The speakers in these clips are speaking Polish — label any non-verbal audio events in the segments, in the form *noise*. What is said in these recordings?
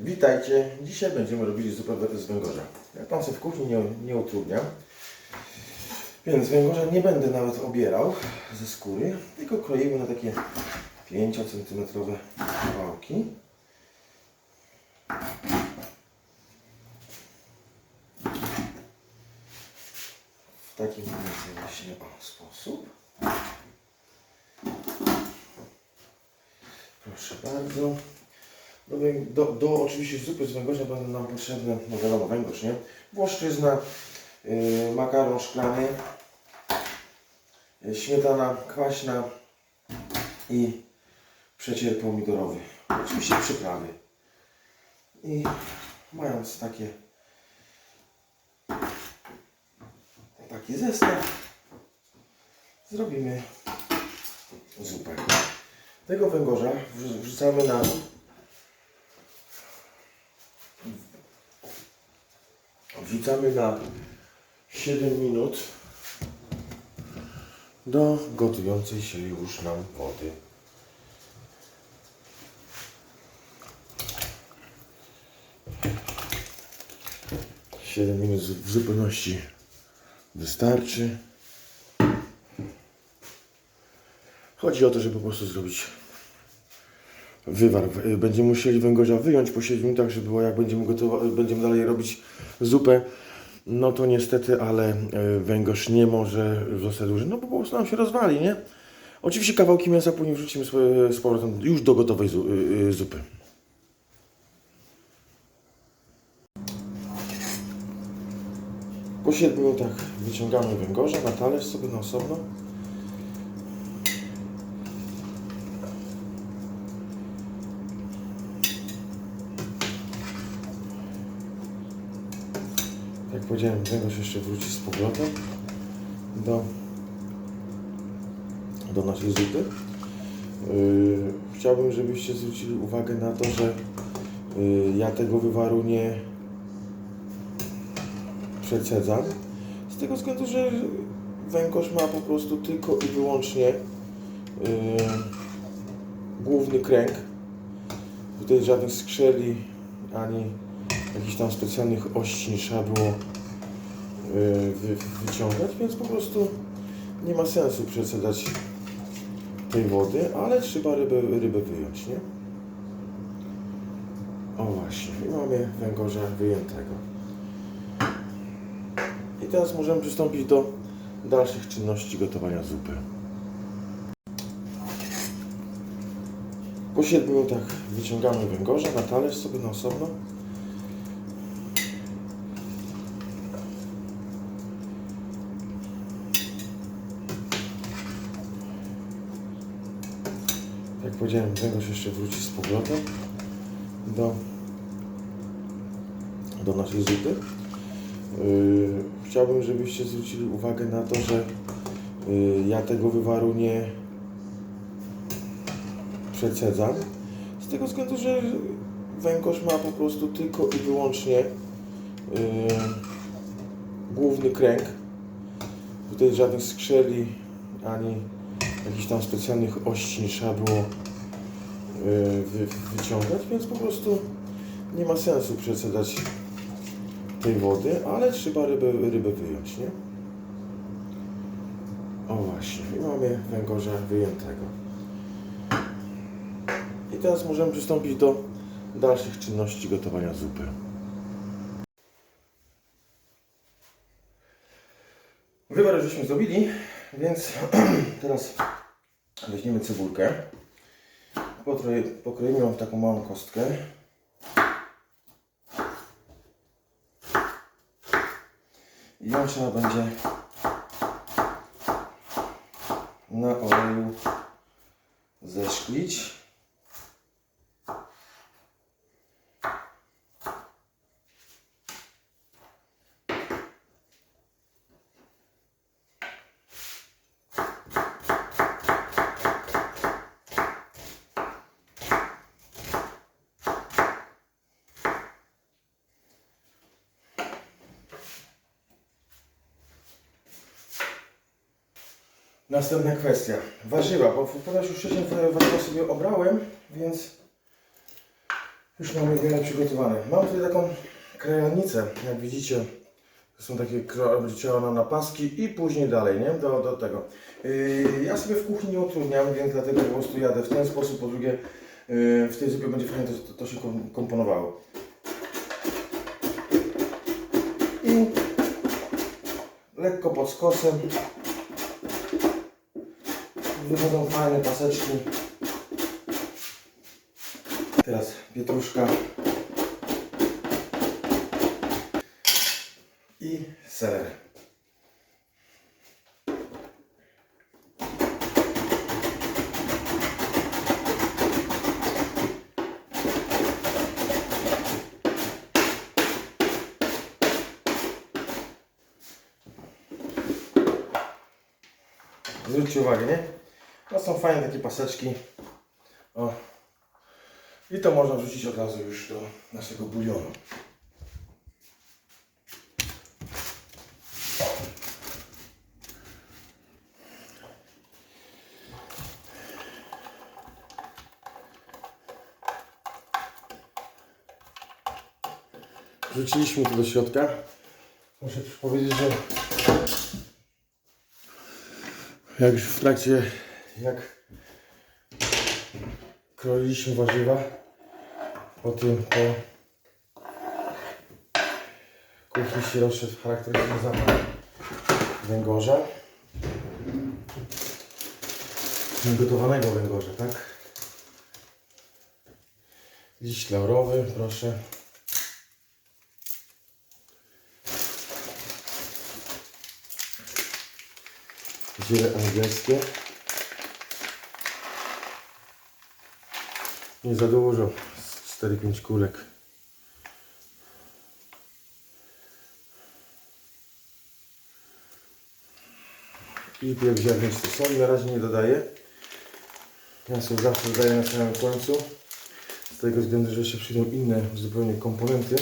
Witajcie. Dzisiaj będziemy robili zupę z węgorza. Ja Pan sobie w kuchni nie, nie utrudniam. Więc węgorza nie będę nawet obierał ze skóry, tylko kroimy na takie 5 cm kawałki. W więcej właśnie sposób. Proszę bardzo. Do, wę- do, do oczywiście zupy z węgorza będą nam potrzebne, no wiadomo, węgorz, nie? Włoszczyzna, yy, makaron szklany, yy, śmietana kwaśna i przecier pomidorowy. Oczywiście przyprawy. I mając takie taki zestaw, zrobimy zupę. Tego węgorza wrzu- wrzucamy na wrzucamy na 7 minut do gotującej się już nam wody. Siedem minut w zupełności wystarczy. Chodzi o to, żeby po prostu zrobić wywar. W- Będziemy musieli węgorza wyjąć po 7 minutach, żeby było jak będziemy, gotowa- będziemy dalej robić zupę. No to niestety, ale e, węgorz nie może zostać dłużej, no bo po prostu nam się rozwali, nie? Oczywiście kawałki mięsa później wrzucimy z, powrotem już do gotowej zu, y, y, zupy. Po 7 minutach wyciągamy węgorza na talerz sobie na osobno. Jak powiedziałem, węgorz jeszcze wróci z powrotem do, do naszej zupy. Yy, chciałbym, żebyście zwrócili uwagę na to, że yy, ja tego wywaru nie przecedzam. Z tego względu, że węgorz ma po prostu tylko i wyłącznie yy, główny kręg. Tutaj żadnych skrzeli ani jakichś tam specjalnych ości nie trzeba było wy, wyciągać, więc po prostu nie ma sensu przecedzać tej wody, ale trzeba rybę, rybę wyjąć, nie? O właśnie, i mamy węgorza wyjętego. I teraz możemy przystąpić do dalszych czynności gotowania zupy. Po 7 minutach wyciągamy węgorza na talerz sobie na osobno. Jak powiedziałem, węgorz jeszcze wróci z powrotem do, do naszej zupy. Yy, chciałbym, żebyście zwrócili uwagę na to, że yy, ja tego wywaru nie przecedzam. Z tego względu, że węgorz ma po prostu tylko i wyłącznie yy, główny kręg. Tutaj żadnych skrzeli ani jakichś tam specjalnych ości nie trzeba było wy, wyciągać, więc po prostu nie ma sensu przecedzać tej wody, ale trzeba rybę, rybę wyjąć, nie? O właśnie, i mamy węgorza wyjętego. I teraz możemy przystąpić do dalszych czynności gotowania zupy. Wywar żeśmy zrobili, więc *clears throat* teraz weźmiemy cebulkę. Pokroimy ją w taką małą kostkę. I ją trzeba będzie na oleju zeszklić. Następna kwestia. Warzywa, bo ponieważ już wcześniej warzywa sobie obrałem, więc Już mamy wiele przygotowane. Mam tutaj taką krajalnicę, jak widzicie. To są takie rozdzielone na paski i później dalej, nie? Do, do tego. Yy, ja sobie w kuchni nie utrudniam, więc dlatego po prostu jadę w ten sposób. Po drugie, yy, w tej zupie będzie fajnie to, to, się kom- komponowało. I lekko pod skosem wychodzą fajne paseczki. Teraz pietruszka i ser. Zwróćcie uwagę, nie? Są fajne takie paseczki. O. I to można wrzucić od razu już do naszego bulionu. Wrzuciliśmy to do środka. Muszę powiedzieć, że jak już w trakcie, jak kroiliśmy warzywa, po tym po kuchni się rozszedł charakterystyczny zapach węgorza. Gotowanego węgorza, tak? Liść laurowy, proszę. Ziele angielskie. Nie za dużo. z 4-5 kulek. I pierw ziarnisty soli na razie nie dodaję. Ja sobie zawsze dodaję na samym końcu. Z tego względu, że się przyjdą inne zupełnie komponenty.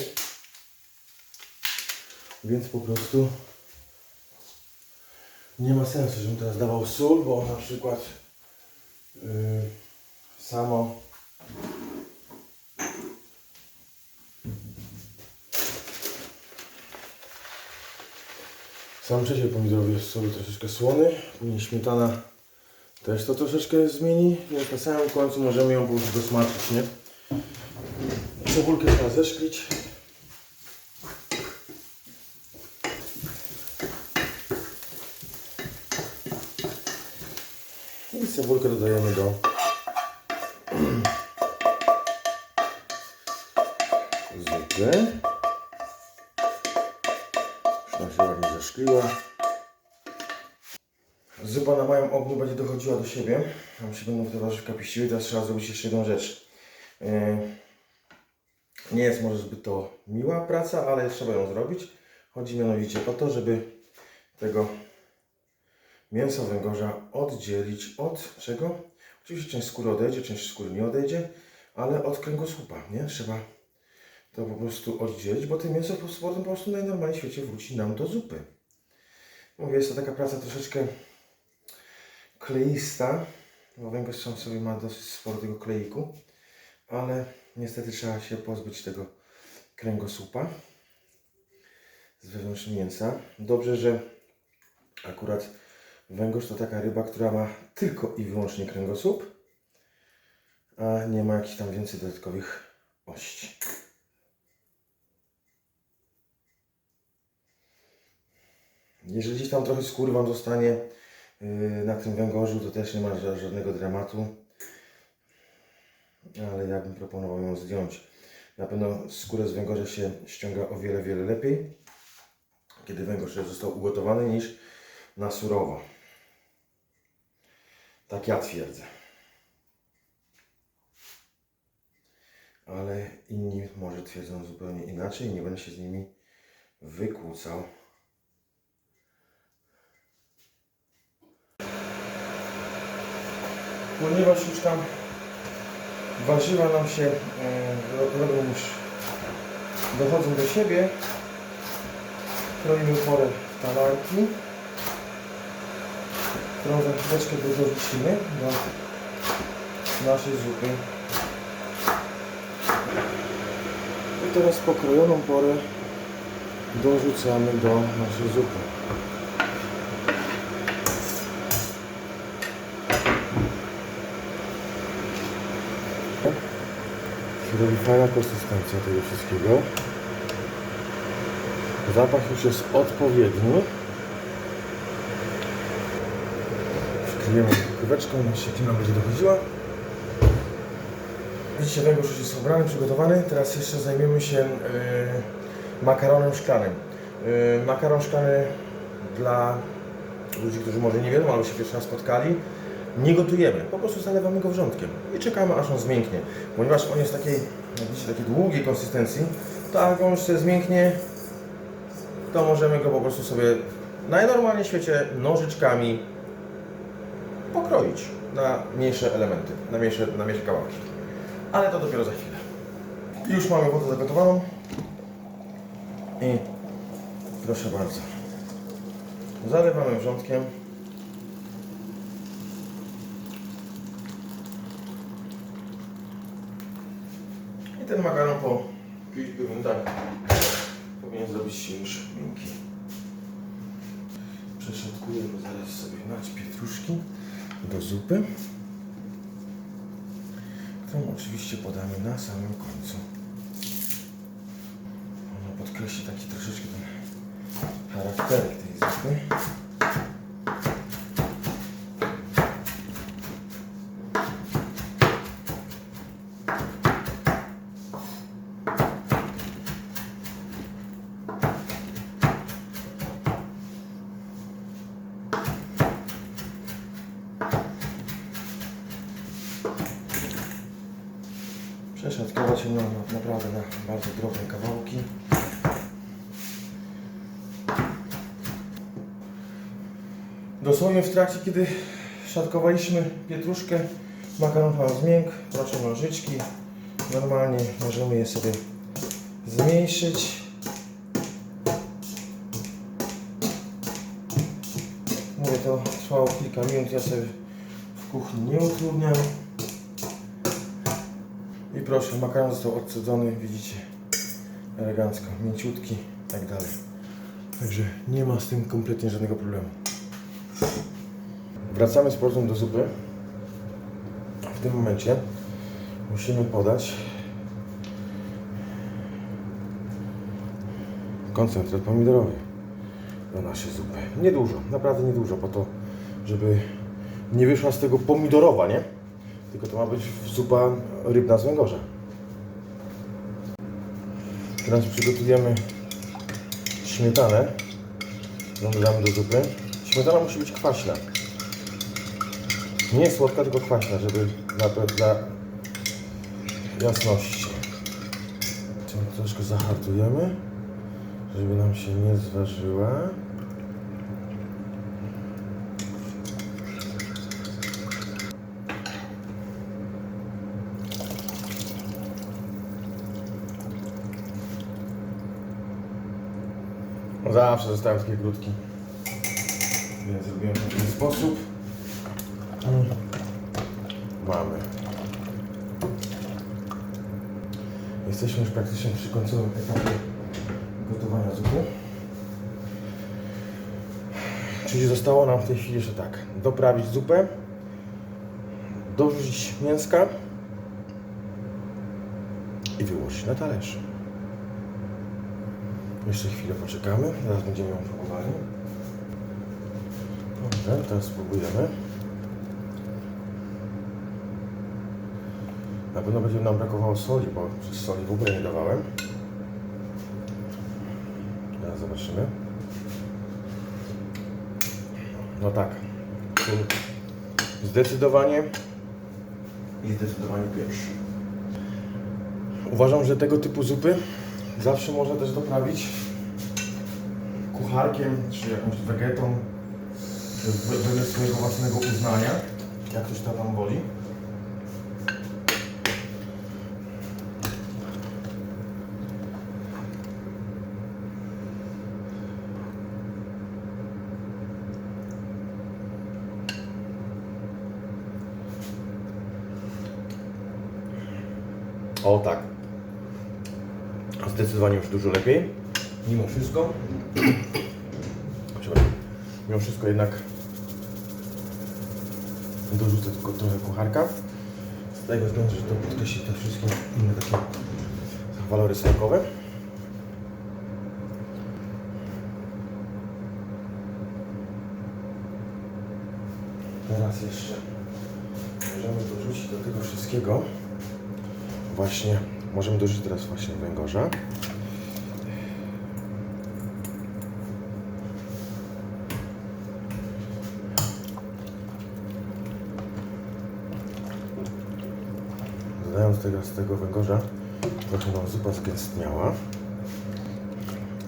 Więc po prostu nie ma sensu, żebym teraz dawał sól, bo na przykład yy, samo sam przecier pomidorowy jest soli troszeczkę słony, później śmietana też to troszeczkę zmieni, więc na samym końcu możemy ją po prostu dosmaczyć, nie? Cebulkę trzeba zeszklić. I cebulkę dodajemy do *clears throat* zupy. Ładnie zaszkliła. Zupa na małym ogniu będzie dochodziła do siebie. Tam się będą te warzywka piściły. Teraz trzeba zrobić jeszcze jedną rzecz. Yy, Nie jest może zbyt to miła praca, ale trzeba ją zrobić. Chodzi mianowicie o to, żeby tego mięso węgorza oddzielić od czego? Oczywiście część skóry odejdzie, część skóry nie odejdzie, ale od kręgosłupa, nie? Trzeba to po prostu oddzielić, bo to mięso po prostu po prostu najnormalniej w świecie wróci nam do zupy. Mówię, jest to taka praca troszeczkę kleista, bo węgorz sam sobie ma dosyć sporo tego kleiku, ale niestety trzeba się pozbyć tego kręgosłupa z wewnątrz mięsa. Dobrze, że akurat węgorz to taka ryba, która ma tylko i wyłącznie kręgosłup, a nie ma jakichś tam więcej dodatkowych ości. Jeżeli gdzieś tam trochę skóry Wam zostanie yy, na tym węgorzu, to też nie ma ża- żadnego dramatu. Ale ja bym proponował ją zdjąć. Na pewno skórę z węgorza się ściąga o wiele, wiele lepiej, kiedy węgorz został ugotowany, niż na surowo. Tak ja twierdzę. Ale inni może twierdzą zupełnie inaczej nie będę się z nimi wykłócał. Ponieważ już tam warzywa nam się e, ro- robią już dochodzą do siebie, kroimy porę w talarki, którą za chwileczkę dorzucimy do naszej zupy. teraz pokrojoną porę dorzucamy do naszej zupy. Robi fajna konsystencja tego wszystkiego. Zapach już jest odpowiedni. Wkryjemy kryweczką, nasza klima będzie dochodziła. Widzicie, węgorz już jest ubrany, przygotowany. Teraz jeszcze zajmiemy się yy, makaronem szklanym. Yy, makaron szklany dla ludzi, którzy może nie wiedzą, albo się pierwszy raz spotkali. Nie gotujemy, po prostu zalewamy go wrzątkiem i czekamy aż on zmięknie. Ponieważ on jest takiej, jak widzicie, takiej długiej konsystencji, to jak on się zmięknie, to możemy go po prostu sobie najnormalniej w świecie nożyczkami pokroić na mniejsze elementy, na mniejsze, na mniejsze kawałki. Ale to dopiero za chwilę. Już mamy wodę zagotowaną i proszę bardzo, zalewamy wrzątkiem. Ten makaron po 5 minutach powinien zrobić się już miękki. Przeszatkuję go zaraz sobie na pietruszki do zupy. Którą oczywiście podamy na samym końcu. Ona podkreśli taki troszeczkę ten charakterek tej zupy. Przeszatkować ją na, naprawdę na bardzo drobne kawałki. Dosłownie w trakcie, kiedy szatkowaliśmy pietruszkę, makaron nam zmiękł, proszę nożyczki. Normalnie możemy je sobie zmniejszyć. Mówię, to trwało kilka minut, ja sobie w kuchni nie utrudniam. I proszę, makaron został odcedzony, widzicie, elegancko, mięciutki, tak dalej. Także nie ma z tym kompletnie żadnego problemu. Wracamy z powrotem do zupy. W tym momencie musimy podać koncentrat pomidorowy do naszej zupy. Niedużo, naprawdę niedużo, po to, żeby nie wyszła z tego pomidorowa, nie? Tylko to ma być zupa rybna z węgorza. Teraz przygotujemy śmietanę, którą dodamy do zupy. Śmietana musi być kwaśna. Nie słodka, tylko kwaśna, żeby dla, dla jasności. Tym troszkę zahartujemy, żeby nam się nie zważyła. Zawsze zostałem takie krótki. Więc zrobiłem to w ten sposób. Mamy. Jesteśmy już praktycznie przy końcowym etapie gotowania zupy. Czyli zostało nam w tej chwili jeszcze tak. Doprawić zupę. Dorzucić mięska. I wyłożyć na talerz. Jeszcze chwilę poczekamy, zaraz będziemy ją próbowali. Dobrze, teraz spróbujemy. Na pewno będzie nam brakowało soli, bo przez soli w ogóle nie dawałem. Teraz zobaczymy. No tak. Zdecydowanie i zdecydowanie pierwszy. Uważam, że tego typu zupy zawsze można też doprawić kucharkiem czy jakąś wegetą we- wedle swojego własnego uznania, jak ktoś to tam woli. O tak. Zdecydowanie już dużo lepiej. Mimo wszystko. Mimo wszystko jednak dorzucę tylko trochę kucharka. Z tego względu, że to podkreśli te wszystkie inne takie walory smakowe. Teraz jeszcze możemy dorzucić do tego wszystkiego właśnie, możemy dorzucić teraz właśnie węgorza. Dodając teraz tego węgorza, trochę nam zupa zgęstniała,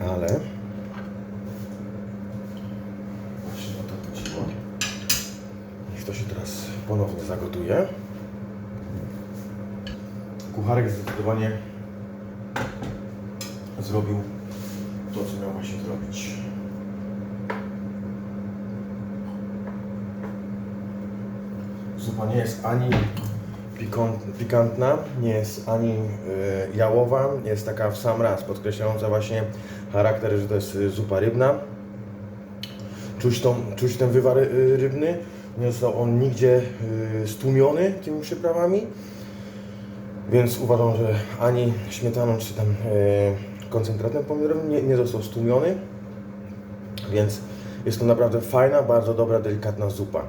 ale o to chodziło. Niech to się teraz ponownie zagotuje. Kucharek zdecydowanie zrobił to, co miał właśnie zrobić. Zupa nie jest ani pikantna, nie jest ani y, jałowa, jest taka w sam raz, podkreślająca właśnie charakter, że to jest y, zupa rybna. Czuć, tą, czuć ten wywar y, rybny, nie został on nigdzie stłumiony tymi przyprawami, więc uważam, że ani śmietaną czy tam koncentratem pomidorowym nie, nie został stłumiony, więc jest to naprawdę fajna, bardzo dobra, delikatna zupa.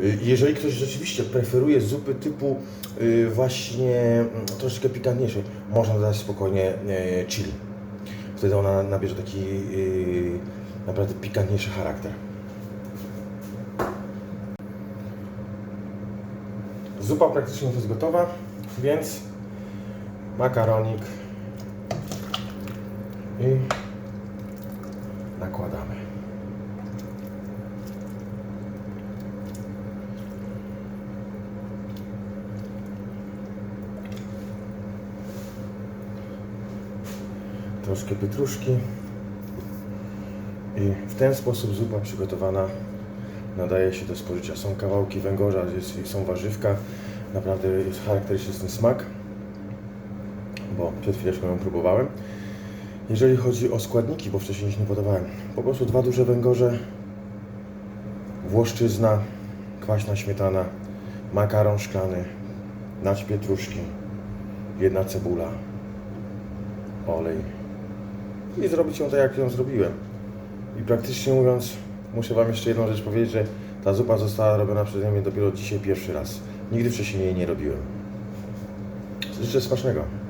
Y, Jeżeli ktoś rzeczywiście preferuje zupy typu y, właśnie mm, troszeczkę pikantniejsze, można dodać spokojnie y, chili. Wtedy ona nabierze taki naprawdę pikantniejszy charakter. Zupa praktycznie już jest gotowa, więc makaronik i nakładamy. Troszkę pietruszki i w ten sposób zupa przygotowana nadaje się do spożycia. Są kawałki węgorza, jest, są warzywka, naprawdę jest charakterystyczny smak, bo przed chwileczką ją próbowałem. Jeżeli chodzi o składniki, bo wcześniej ich nie podawałem, po prostu dwa duże węgorze, włoszczyzna, kwaśna śmietana, makaron szklany, nać pietruszki, jedna cebula, olej i zrobić ją tak, jak ją zrobiłem. I praktycznie mówiąc, muszę Wam jeszcze jedną rzecz powiedzieć, że ta zupa została robiona przeze mnie dopiero dzisiaj pierwszy raz. Nigdy wcześniej jej nie robiłem. Życzę smacznego.